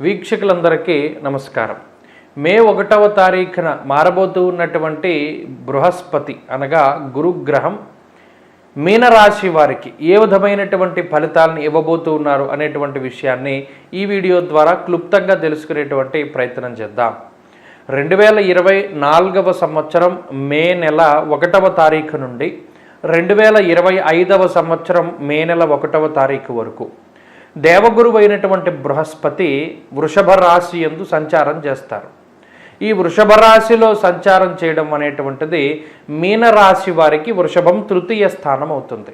వీక్షకులందరికీ నమస్కారం. మే ఒకటవ తారీఖున మారబోతూ ఉన్నటువంటి బృహస్పతి అనగా గురుగ్రహం మీనరాశి వారికి ఏ విధమైనటువంటి ఫలితాలను ఇవ్వబోతూ ఉన్నారు అనేటువంటి విషయాన్ని ఈ వీడియో ద్వారా క్లుప్తంగా తెలుసుకునేటువంటి ప్రయత్నం చేద్దాం. రెండు వేల ఇరవై నాలుగవ సంవత్సరం మే నెల ఒకటవ తారీఖు నుండి రెండు వేల ఇరవై ఐదవ సంవత్సరం మే నెల ఒకటవ తారీఖు వరకు దేవగురువు అయినటువంటి బృహస్పతి వృషభ రాశి ఎందు సంచారం చేస్తారు. ఈ వృషభ రాశిలో సంచారం చేయడం అనేటువంటిది మీనరాశి వారికి వృషభం తృతీయ స్థానం అవుతుంది.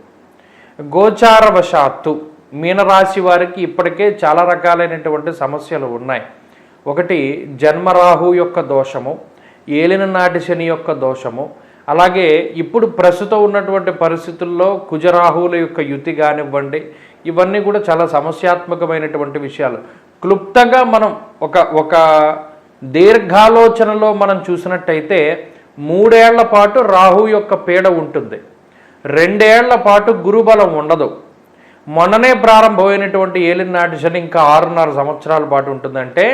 గోచారవశాత్తు మీనరాశి వారికి ఇప్పటికే చాలా రకాలైనటువంటి సమస్యలు ఉన్నాయి. ఒకటి జన్మరాహు యొక్క దోషము ఏలిన నాటి శని యొక్క దోషము అలాగే ఇప్పుడు ప్రస్తుతం ఉన్నటువంటి పరిస్థితుల్లో కుజరాహువుల యొక్క యుతి కానివ్వండి ఇవన్నీ కూడా చాలా సమస్యాత్మకమైనటువంటి విషయాలు. క్లుప్తంగా మనం ఒక ఒక దీర్ఘాలోచనలో మనం చూసినట్టయితే మూడేళ్ళ పాటు రాహు యొక్క పీడ ఉంటుంది. రెండేళ్ళ పాటు గురుబలం ఉండదు. మొన్ననే ప్రారంభమైనటువంటి ఏలినాటి శని ఇంకా ఆరున్నర సంవత్సరాల పాటు ఉంటుందంటే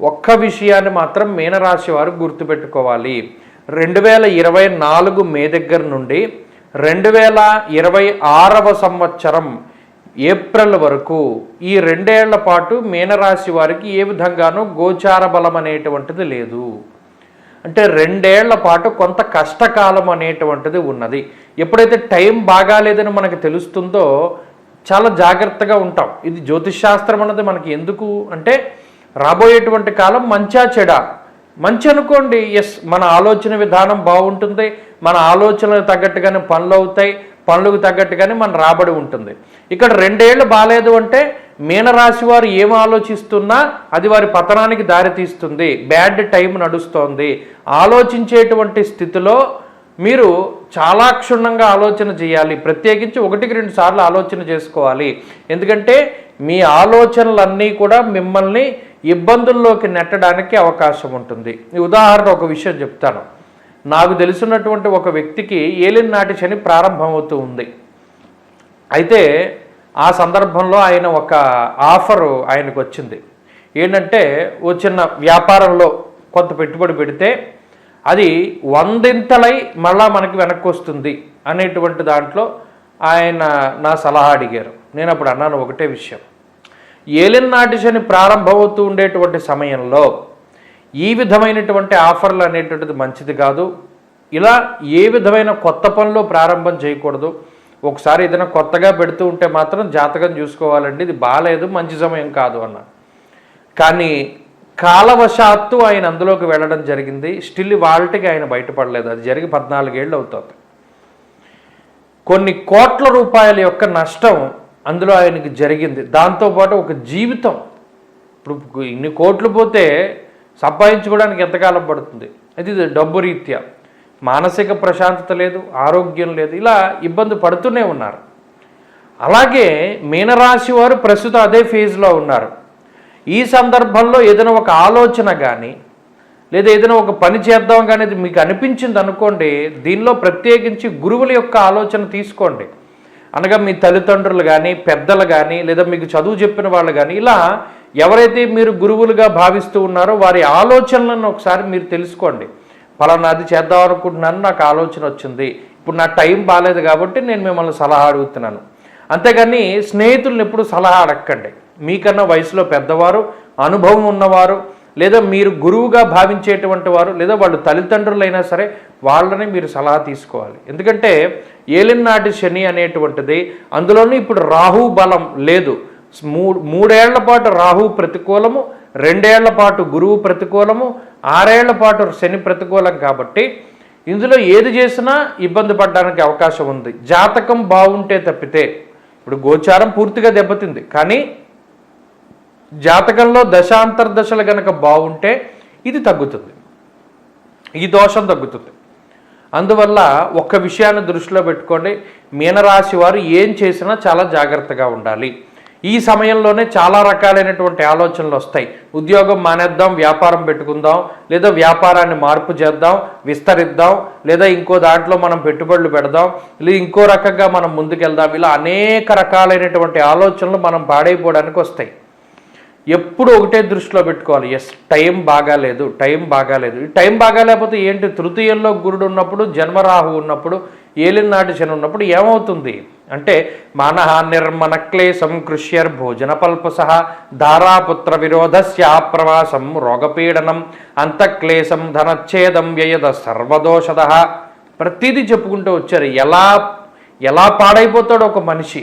ఒక్క విషయాన్ని మాత్రం మీనరాశి వారు గుర్తుపెట్టుకోవాలి. రెండు వేల ఇరవై నాలుగు మే దగ్గర నుండి రెండు వేల ఇరవై ఆరవ సంవత్సరం ఏప్రిల్ వరకు ఈ రెండేళ్ళ పాటు మీనరాశి వారికి ఏ విధంగానూ గోచార బలం అనేటువంటిది లేదు. అంటే రెండేళ్ళ పాటు కొంత కష్టకాలం అనేటువంటిది ఉన్నది. ఎప్పుడైతే టైం బాగాలేదని మనకు తెలుస్తుందో చాలా జాగ్రత్తగా ఉంటాం. ఇది జ్యోతిష్ శాస్త్రం అన్నది మనకి ఎందుకు అంటే రాబోయేటువంటి కాలం మంచా చెడా. మంచి అనుకోండి ఎస్ మన ఆలోచన విధానం బాగుంటుంది మన ఆలోచనలకు తగ్గట్టుగానే పనులు అవుతాయి పనులకు తగ్గట్టుగానే మన రాబడి ఉంటుంది. ఇక్కడ రెండేళ్ళు బాగాలేదు అంటే మీనరాశి వారు ఏం ఆలోచిస్తున్నా అది వారి పతనానికి దారితీస్తుంది బ్యాడ్ టైం నడుస్తోంది. ఆలోచించేటువంటి స్థితిలో మీరు చాలా క్షుణ్ణంగా ఆలోచన చేయాలి. ప్రత్యేకించి ఒకటికి రెండు సార్లు ఆలోచన చేసుకోవాలి. ఎందుకంటే మీ ఆలోచనలన్నీ కూడా మిమ్మల్ని ఇబ్బందుల్లోకి నెట్టడానికి అవకాశం ఉంటుంది. ఉదాహరణ ఒక విషయం చెప్తాను. నాకు తెలిసినటువంటి ఒక వ్యక్తికి ఏలిన నాటి శని ప్రారంభమవుతూ ఉంది. అయితే ఆ సందర్భంలో ఆయన ఒక ఆఫరు ఆయనకు వచ్చింది. ఏంటంటే ఓ చిన్న వ్యాపారంలో కొంత పెట్టుబడి పెడితే అది వందింతలై మళ్ళా మనకి వెనక్కి వస్తుంది అనేటువంటి దాంట్లో ఆయన నా సలహా అడిగారు. నేను అప్పుడు అన్నాను ఒకటే విషయం. ఏలిన నాటి శని ప్రారంభమవుతూ ఉండేటువంటి సమయంలో ఈ విధమైనటువంటి ఆఫర్లు అనేటువంటిది మంచిది కాదు. ఇలా ఏ విధమైన కొత్త పనులు ప్రారంభం చేయకూడదు. ఒకసారి ఏదైనా కొత్తగా పెడుతూ ఉంటే మాత్రం జాతకం చూసుకోవాలండి. ఇది బాగాలేదు మంచి సమయం కాదు అన్న. కానీ కాలవశాత్తు ఆయన అందులోకి వెళ్ళడం జరిగింది. స్టిల్ వాళ్ళకి ఆయన బయటపడలేదు. అది జరిగి పద్నాలుగేళ్ళు అవుతుంది. కొన్ని కోట్ల రూపాయల యొక్క నష్టం అందులో ఆయనకి జరిగింది. దాంతోపాటు ఒక జీవితం. ఇప్పుడు ఇన్ని కోట్లు పోతే సంపాదించుకోవడానికి ఎంతకాలం పడుతుంది? అది డబ్బు రీత్యా. మానసిక ప్రశాంతత లేదు ఆరోగ్యం లేదు ఇలా ఇబ్బంది పడుతూనే ఉన్నారు. అలాగే మీనరాశి వారు ప్రస్తుతం అదే ఫేజ్లో ఉన్నారు. ఈ సందర్భంలో ఏదైనా ఒక ఆలోచన కానీ లేదా ఏదైనా ఒక పని చేద్దాం కానీ మీకు అనిపించింది అనుకోండి దీనిలో ప్రత్యేకించి గురువుల యొక్క ఆలోచన తీసుకోండి. అనగా మీ తల్లిదండ్రులు కానీ పెద్దలు కానీ లేదా మీకు చదువు చెప్పిన వాళ్ళు కానీ ఇలా ఎవరైతే మీరు గురువులుగా భావిస్తూ ఉన్నారో వారి ఆలోచనలను ఒకసారి మీరు తెలుసుకోండి. ఫలానా అది చేద్దాం అనుకుంటున్నాను నాకు ఆలోచన వచ్చింది. ఇప్పుడు నా టైం బాగాలేదు కాబట్టి నేను మిమ్మల్ని సలహా అడుగుతున్నాను. అంతేగాని స్నేహితులను ఎప్పుడు సలహా అడగండి మీకన్నా వయసులో పెద్దవారు అనుభవం ఉన్నవారు లేదా మీరు గురువుగా భావించేటువంటి వారు లేదా వాళ్ళు తల్లిదండ్రులైనా సరే వాళ్ళని మీరు సలహా తీసుకోవాలి. ఎందుకంటే ఏలినాటి శని అనేటువంటిది అందులోనూ ఇప్పుడు రాహు బలం లేదు. మూడు మూడేళ్ళ పాటు రాహు ప్రతికూలము రెండేళ్ళ పాటు గురువు ప్రతికూలము ఆరేళ్ళ పాటు శని ప్రతికూలం కాబట్టి ఇందులో ఏది చేసినా ఇబ్బంది పడడానికి అవకాశం ఉంది. జాతకం బాగుంటే తప్పితే ఇప్పుడు గోచారం పూర్తిగా దెబ్బతింది. కానీ జాతకంలో దశాంతర్దశలు గనక బాగుంటే ఇది తగ్గుతుంది. ఈ దోషం తగ్గుతుంది. అందువల్ల ఒక్క విషయాన్ని దృష్టిలో పెట్టుకోండి. మీనరాశి వారు ఏం చేసినా చాలా జాగ్రత్తగా ఉండాలి. ఈ సమయంలోనే చాలా రకాలైనటువంటి ఆలోచనలు వస్తాయి. ఉద్యోగం మానేద్దాం వ్యాపారం పెట్టుకుందాం లేదా వ్యాపారాన్ని మార్పు చేద్దాం విస్తరిద్దాం లేదా ఇంకో దాంట్లో మనం పెట్టుబడులు పెడదాం లేదా ఇంకో రకంగా మనం ముందుకెళ్దాం. ఇలా అనేక రకాలైనటువంటి ఆలోచనలు మనం పాడైపోవడానికి వస్తాయి. ఎప్పుడు ఒకటే దృష్టిలో పెట్టుకోవాలి. ఎస్ టైం బాగాలేదు టైం బాగాలేదు. టైం బాగాలేకపోతే ఏంటి? తృతీయంలో గురుడు ఉన్నప్పుడు జన్మరాహు ఉన్నప్పుడు ఏలినాటి శని ఉన్నప్పుడు ఏమవుతుంది? అంటే మానహ నిర్మణ క్లేశం కృష్యర్ భోజన పల్పస ధారాపుత్ర విరోధస్యాప్రవాసం రోగపీడనం అంతఃక్లేశం ధనచ్ఛేదం వ్యయద సర్వదోషద. ప్రతిదీ చెప్పుకుంటూ వచ్చారు. ఎలా ఎలా పాడైపోతాడు ఒక మనిషి?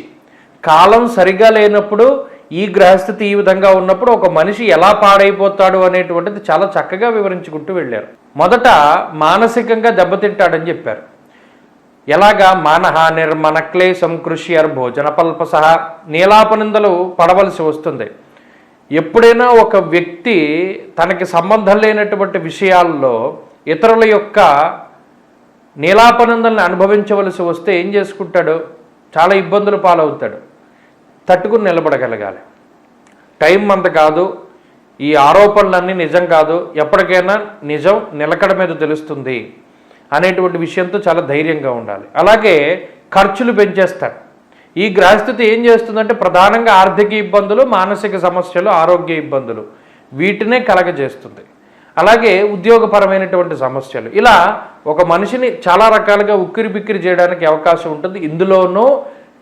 కాలం సరిగా లేనప్పుడు ఈ గ్రహస్థితి ఈ విధంగా ఉన్నప్పుడు ఒక మనిషి ఎలా పాడైపోతాడు అనేటువంటిది చాలా చక్కగా వివరించుకుంటూ వెళ్ళారు. మొదట మానసికంగా దెబ్బతింటాడని చెప్పారు. ఎలాగా మానహ నిర్మణ క్లేశం కృషి భోజన పల్పస నీలాపనిందలు పడవలసి వస్తుంది. ఎప్పుడైనా ఒక వ్యక్తి తనకి సంబంధం లేనటువంటి విషయాల్లో ఇతరుల యొక్క నీలాపనందల్ని అనుభవించవలసి వస్తే ఏం చేసుకుంటాడు? చాలా ఇబ్బందులు పాలవుతాడు. తట్టుకుని నిలబడగలగాలి. టైం అంత కాదు. ఈ ఆరోపణలన్నీ నిజం కాదు. ఎప్పటికైనా నిజం నిలకడ మీద తెలుస్తుంది. అనేటువంటి విషయంతో చాలా ధైర్యంగా ఉండాలి. అలాగే ఖర్చులు పెంచేస్తారు. ఈ గ్రహస్థితి ఏం చేస్తుందంటే ప్రధానంగా ఆర్థిక ఇబ్బందులు మానసిక సమస్యలు ఆరోగ్య ఇబ్బందులు వీటినే కలగజేస్తుంది. అలాగే ఉద్యోగపరమైనటువంటి సమస్యలు. ఇలా ఒక మనిషిని చాలా రకాలుగా ఉక్కిరి బిక్కిరి చేయడానికి అవకాశం ఉంటుంది. ఇందులోనూ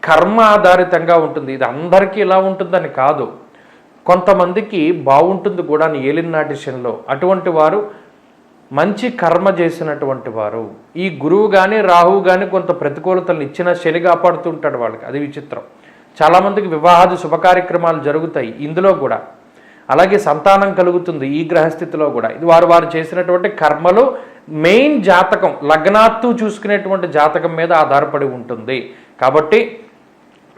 కర్మ ఆధారితంగా ఉంటుంది. ఇది అందరికీ ఇలా ఉంటుందని కాదు. కొంతమందికి బాగుంటుంది కూడా ఏలినాటి శనిలో. అటువంటి వారు మంచి కర్మ చేసినటువంటి వారు ఈ గురువు కానీ రాహువు కానీ కొంత ప్రతికూలతలను ఇచ్చిన శని కాపాడుతుంటాడు వాళ్ళకి. అది విచిత్రం. చాలామందికి వివాహాది శుభకార్యక్రమాలు జరుగుతాయి ఇందులో కూడా. అలాగే సంతానం కలుగుతుంది ఈ గ్రహస్థితిలో కూడా. ఇది వారు వారు చేసినటువంటి కర్మలు మెయిన్ జాతకం లగ్నాత్తు చూసుకునేటువంటి జాతకం మీద ఆధారపడి ఉంటుంది. కాబట్టి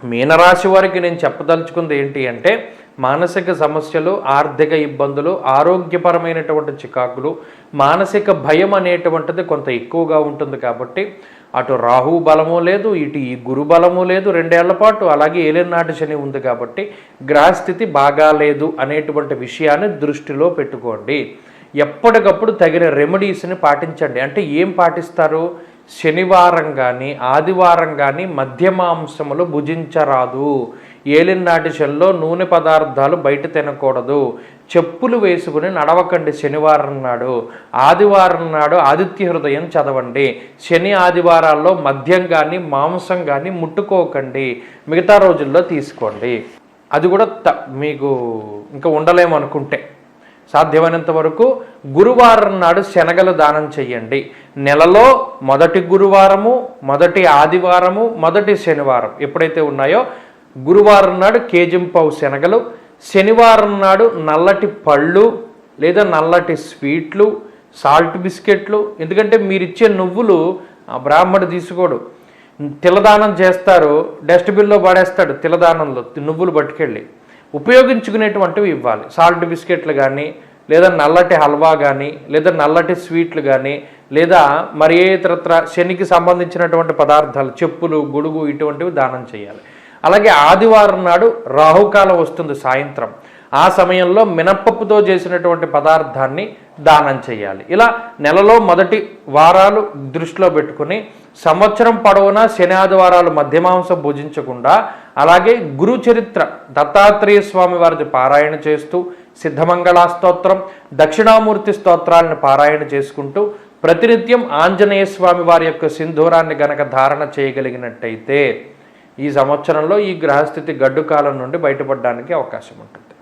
మీనరాశి వారికి నేను చెప్పదలుచుకుంది ఏంటి అంటే మానసిక సమస్యలు ఆర్థిక ఇబ్బందులు ఆరోగ్యపరమైనటువంటి చికాకులు మానసిక భయం అనేటువంటిది కొంత ఎక్కువగా ఉంటుంది కాబట్టి అటు రాహు బలము లేదు ఇటు ఈ గురు బలము లేదు రెండేళ్ళ పాటు అలాగే ఏలినాటి శని ఉంది కాబట్టి గ్రహస్థితి బాగాలేదు అనేటువంటి విషయాన్ని దృష్టిలో పెట్టుకోండి. ఎప్పటికప్పుడు తగిన రెమెడీస్ని పాటించండి. అంటే ఏం పాటిస్తారు? శనివారం కానీ ఆదివారం కానీ మధ్యమాంసములు భుజించరాదు. ఏలినాటి శనిలో నూనె పదార్థాలు బయట తినకూడదు. చెప్పులు వేసుకుని నడవకండి శనివారం నాడు. ఆదివారం నాడు ఆదిత్య హృదయం చదవండి. శని ఆదివారాల్లో మద్యం కానీ మాంసం కానీ ముట్టుకోకండి. మిగతా రోజుల్లో తీసుకోండి. అది కూడా త మీకు ఇంకా ఉండలేమనుకుంటే సాధ్యమైనంత వరకు గురువారం నాడు శనగలు దానం చేయండి నెలలో మొదటి గురువారము మొదటి ఆదివారము మొదటి శనివారం ఎప్పుడైతే ఉన్నాయో గురువారం నాడు కేజింపావు శనగలు శనివారం నాడు నల్లటి పళ్ళు లేదా నల్లటి స్వీట్లు సాల్ట్ బిస్కెట్లు. ఎందుకంటే మీరు ఇచ్చే నువ్వులు ఆ బ్రాహ్మడు తీసుకోడు. తిలదానం చేస్తారు డస్ట్బిన్లో పడేస్తాడు తిలదానంలో నువ్వులు పట్టుకెళ్ళి. ఉపయోగించుకునేటువంటివి ఇవ్వాలి. సాల్ట్ బిస్కెట్లు కానీ లేదా నల్లటి హల్వా కానీ లేదా నల్లటి స్వీట్లు కానీ లేదా మరి ఏ ఇతరత్ర శనికి సంబంధించినటువంటి పదార్థాలు చెప్పులు గొడుగు ఇటువంటివి దానం చేయాలి. అలాగే ఆదివారం నాడు రాహుకాలం వస్తుంది సాయంత్రం. ఆ సమయంలో మినప్పప్పుతో చేసినటువంటి పదార్థాన్ని దానం చేయాలి. ఇలా నెలలో మొదటి వారాలు దృష్టిలో పెట్టుకుని సంవత్సరం పొడవునా శని ఆదివారాలు మధ్యమాంసం భుజించకుండా అలాగే గురు చరిత్ర దత్తాత్రేయ స్వామి వారిది పారాయణ చేస్తూ సిద్ధమంగళా స్తోత్రం దక్షిణామూర్తి స్తోత్రాలను పారాయణ చేసుకుంటూ ప్రతినిత్యం ఆంజనేయ స్వామి వారి యొక్క సింధూరాన్ని గనక ధారణ చేయగలిగినట్టయితే ఈ సంవత్సరంలో ఈ గ్రహస్థితి గడ్డు కాలం నుండి బయటపడడానికి అవకాశం ఉంటుంది.